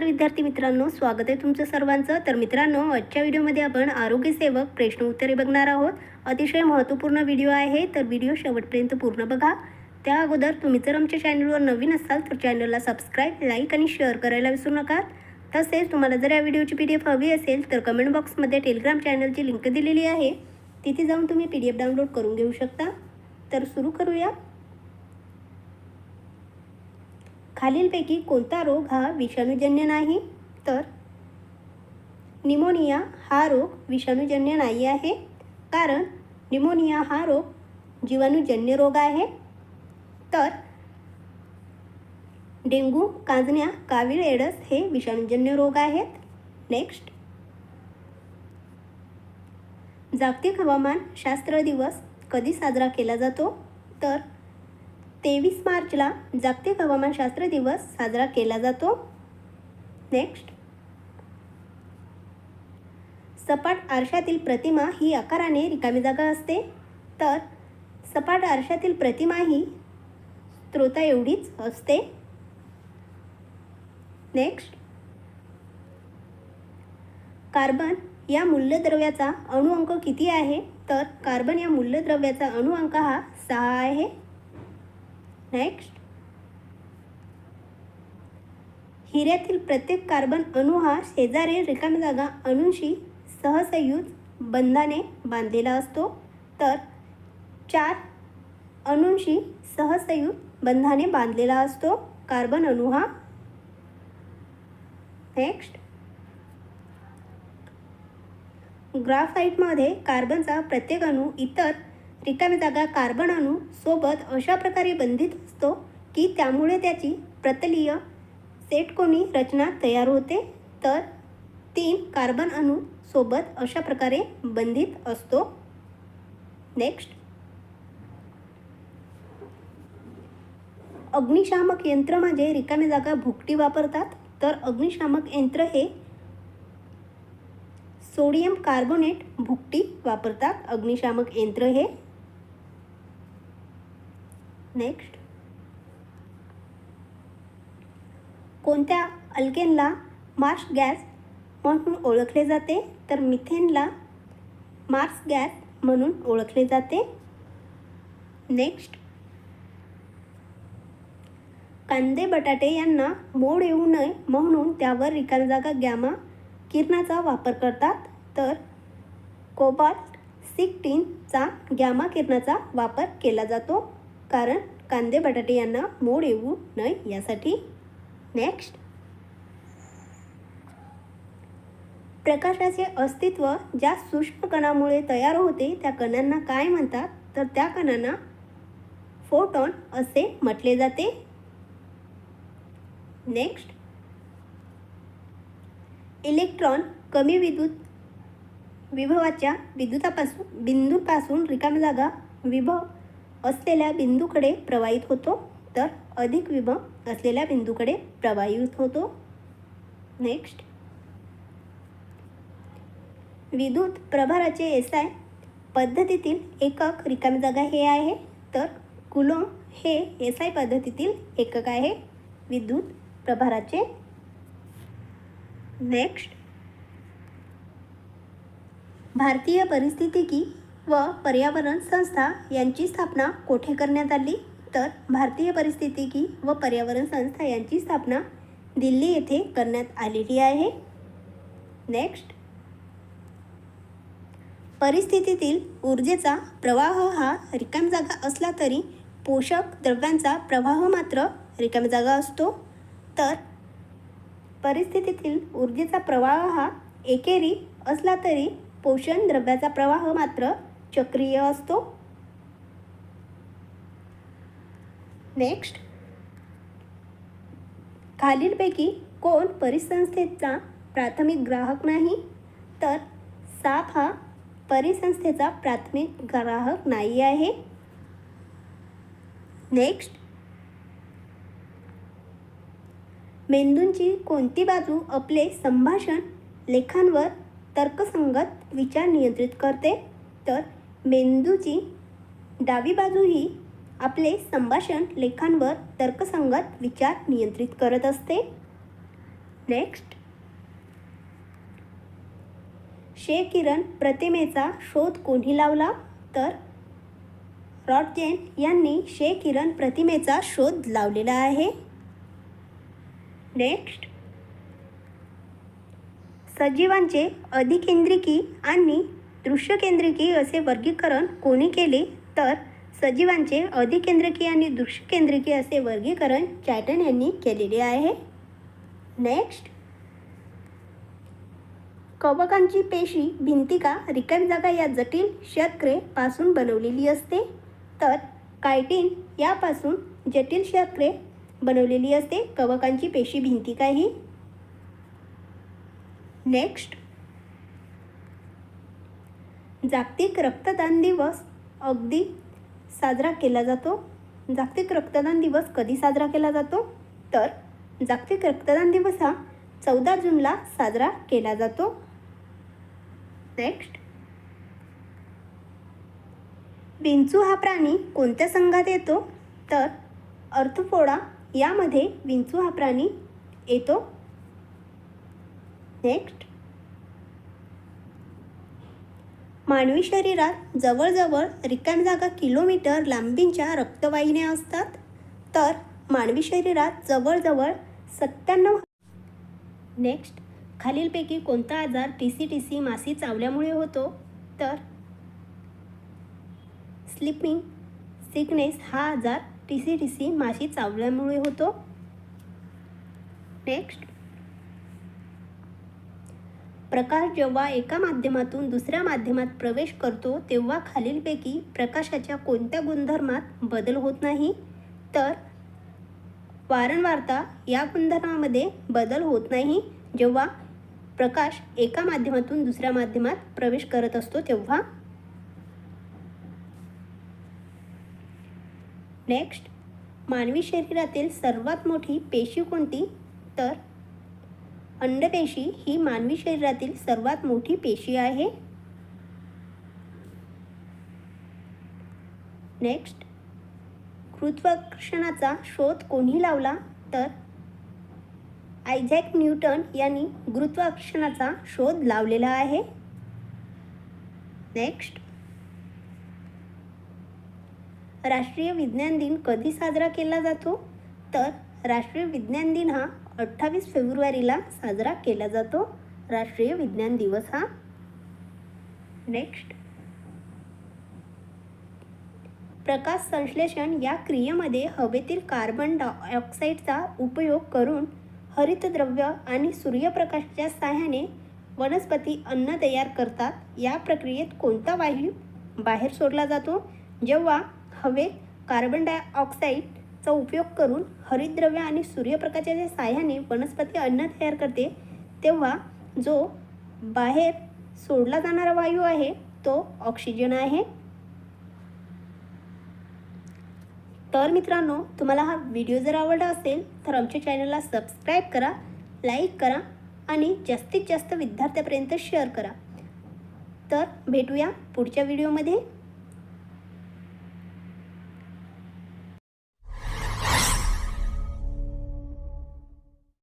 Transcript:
तर विद्यार्थी मित्रांनो स्वागत आहे तुमचं सर्वांचं. तर मित्रांनो आजच्या व्हिडिओमध्ये आपण आरोग्य सेवक प्रश्न उत्तरे बघणार आहोत. अतिशय महत्त्वपूर्ण व्हिडिओ आहे तर व्हिडिओ शेवटपर्यंत पूर्ण बघा. त्या अगोदर तुम्ही जर आमच्या चॅनलवर नवीन असाल तर चॅनलला सबस्क्राईब लाईक आणि शेअर करायला विसरू नका. तसेच तुम्हाला जर या व्हिडिओची पी डी एफ हवी असेल तर कमेंट बॉक्समध्ये टेलिग्राम चॅनलची लिंक दिलेली आहे. तिथे जाऊन तुम्ही पी डी एफ डाउनलोड करून घेऊ शकता. तर सुरू करूया. खालीलपैकी कोणता रोग हा विषाणूजन्य नाही? तर निमोनिया हा रोग विषाणूजन्य नाही आहे. कारण निमोनिया हा रोग जीवाणूजन्य रोग आहे. तर डेंगू कांजण्या कावीळ एडस हे विषाणूजन्य रोग आहेत. नेक्स्ट. जागतिक हवामान शास्त्र दिवस कधी साजरा केला जातो? तर तेवीस मार्चला जागतिक हवामानशास्त्र दिवस साजरा केला जातो. नेक्स्ट सपाट आरशातील प्रतिमा ही आकाराने रिकामी जागा असते. तर सपाट आरशातील प्रतिमा ही स्त्रोता एवढीच असते. नेक्स्ट कार्बन या मूल्यद्रव्याचा अणुअंक किती आहे? तर कार्बन या मूल्यद्रव्याचा अणुअंक हा सहा आहे. नेक्स्ट हिऱ्यातील प्रत्येक कार्बन अणू हा शेजारील रिकामी जागा अणूंशी सहसंयुज बंधाने बांधलेला असतो. तर चार अणूंशी सहसंयुज बंधाने बांधलेला असतो. कार्बन अणू हा नेक्स्ट ग्राफाईटमध्ये कार्बनचा प्रत्येक अणू इतर रिकामी जागा कार्बन अणू सोबत अशा प्रकारे बंधित असतो की त्यामुळे त्याची प्रतलीय सेटकोनी रचना तयार होते. तर तीन कार्बन अणू सोबत अशा प्रकारे बंधित असतो. नेक्स्ट. अग्निशामक यंत्र म्हणजे रिकामी जागा भुकटी वापरतात. तर अग्निशामक यंत्र हे सोडियम कार्बोनेट भुकटी वापरतात. अग्निशामक यंत्र हे नेक्स्ट कोणत्या अल्केनला मार्श गॅस म्हणून ओळखले जाते? तर मिथेनला मार्स गॅस म्हणून ओळखले जाते. नेक्स्ट कांदे बटाटे यांना मोड येऊ नये म्हणून त्यावर रिकाल जागा गॅमा किरणाचा वापर करतात. तर कोबाल्ट सिक्टीनचा गॅमा किरणाचा वापर केला जातो. कारण कांदे बटाटे यांना मोड येऊ नये यासाठी नेक्स्ट प्रकाशाचे अस्तित्व ज्या सूक्ष्म कणामुळे तयार होते त्या कणांना काय म्हणतात? तर त्या कणांना फोटॉन असे म्हटले जाते. नेक्स्ट इलेक्ट्रॉन कमी विद्युत विभवाच्या विद्युतापासून बिंदूपासून रिकामी जागा विभव असलेल्या बिंदूकडे प्रवाहित होतो तर अधिक विभव असलेल्या बिंदूकडे प्रवाहित होतो. नेक्स्ट विद्युत प्रभाराचे एस आय पद्धतीतील एकक रिकामी जागा हे आहे तर कुलोम हे एस आय पद्धतीतील एकक आहे. विद्युत प्रभाराचे. नेक्स्ट भारतीय परिस्थितिकी व पर्यावरण संस्था यांची स्थापना कोठे करण्यात आली? तर भारतीय परिस्थितिकी व पर्यावरण संस्था यांची स्थापना दिल्ली येथे करण्यात आलेली आहे. नेक्स्ट परिस्थितीतील ऊर्जेचा प्रवाह हा रिकाम जागा असला तरी पोषक द्रव्यांचा प्रवाह मात्र रिकाम जागा असतो. तर परिस्थितीतील ऊर्जेचा प्रवाह हा एकेरी असला तरी पोषण द्रव्याचा प्रवाह मात्र चक्रीय असतो. नेक्स्ट खालीलपैकी कोण परिसंस्थेचा प्राथमिक ग्राहक नाही तर साप हा परिसंस्थेचा प्राथमिक ग्राहक नाही आहे. नेक्स्ट मेंदूंची कोणती बाजू आपले संभाषण लेखांवर तर्कसंगत विचार नियंत्रित करते तर मेंदूची डावी बाजू ही आपले संभाषण लेखांवर तर्कसंगत विचार नियंत्रित करत असते. नेक्स्ट शे किरण प्रतिमेचा शोध कोणी लावला? तर रॉटजेन यांनी शे किरण प्रतिमेचा शोध लावलेला आहे. नेक्स्ट सजीवांचे अधिकेंद्रिकी आणि दृश्यकेंद्रिकी असे वर्गीकरण कोणी केले तर सजीवांचे अधिकेंद्रिकी आणि दृश्यकेंद्रिकी असे वर्गीकरण चॅटन यांनी केलेले आहे. नेक्स्ट. कवकांची पेशी भिंतिका रिकामी जागा या जटिल शर्करे पासून बनवलेली असते. तर कायटिन यापासून जटिल शक्रे बनवलेली असते. कवकांची पेशी भिंतिका ही. नेक्स्ट. जागतिक रक्तदान दिवस अगदी साजरा केला जातो. जागतिक रक्तदान दिवस कधी साजरा केला जातो? तर जागतिक रक्तदान दिवस हा चौदा जूनला साजरा केला जातो. नेक्स्ट विंचू हा प्राणी कोणत्या संघात येतो? तर अर्थफोडा यामध्ये विंचू हा प्राणी येतो. नेक्स्ट मानवी शरीरात जवळजवळ रिकाम जागा किलोमीटर लांबींच्या रक्तवाहिन्या असतात. तर मानवी शरीरात जवळजवळ सत्त्याण्णव नेक्स्ट खालीलपैकी कोणता आजार टी सी टी सी मासी चावल्यामुळे होतो? तर स्लिपिंग सिकनेस हा आजार टी सी टी सी माशी चावल्यामुळे होतो. नेक्स्ट प्रकाश जेव्हा एका माध्यमातून दुसऱ्या माध्यमात प्रवेश करतो तेव्हा खालीलपैकी प्रकाशाच्या कोणत्या गुणधर्मात बदल होत नाही? तर वारंवारता या गुणधर्मामध्ये बदल होत नाही. जेव्हा प्रकाश एका माध्यमातून दुसऱ्या माध्यमात प्रवेश करत असतो तेव्हा नेक्स्ट मानवी शरीरातील सर्वात मोठी पेशी कोणती? तर अंडपेशी ही मानवी शरीरातील सर्वात मोठी पेशी आहे. नेक्स्ट गुरुत्वाकर्षणाचा शोध कोणी लावला? तर आयझॅक न्यूटन यांनी गुरुत्वाकर्षणाचा शोध लावलेला आहे. नेक्स्ट राष्ट्रीय विज्ञान दिन कधी साजरा केला जातो? तर राष्ट्रीय विज्ञान दिन हा अठ्ठावीस फेब्रुवारीला साजरा केला जातो. राष्ट्रीय विज्ञान दिवस हा. नेक्स्ट प्रकाश संश्लेषण या क्रियेमध्ये हवेतील कार्बन डायऑक्साईडचा उपयोग करून हरितद्रव्य आणि सूर्यप्रकाशाच्या सहाय्याने वनस्पती अन्न तयार करतात. या प्रक्रियेत कोणता वायू बाहेर सोडला जातो? जेव्हा हवेत कार्बन डायऑक्साईडचा उपयोग करून हरितद्रव्य आणि सूर्यप्रकाशाच्या सहाय्याने वनस्पती अन्न तयार करते तेव्हा जो बाहेर सोडला जाणारा वायू आहे तो ऑक्सिजन आहे. तर मित्रांनो तुम्हाला हा व्हिडिओ जर आवडला असेल तर आमच्या चॅनलला सबस्क्राईब करा लाईक करा आणि जास्तीत जास्त विद्यार्थ्यापर्यंत शेअर करा. तर भेटूया पुढच्या व्हिडिओमध्ये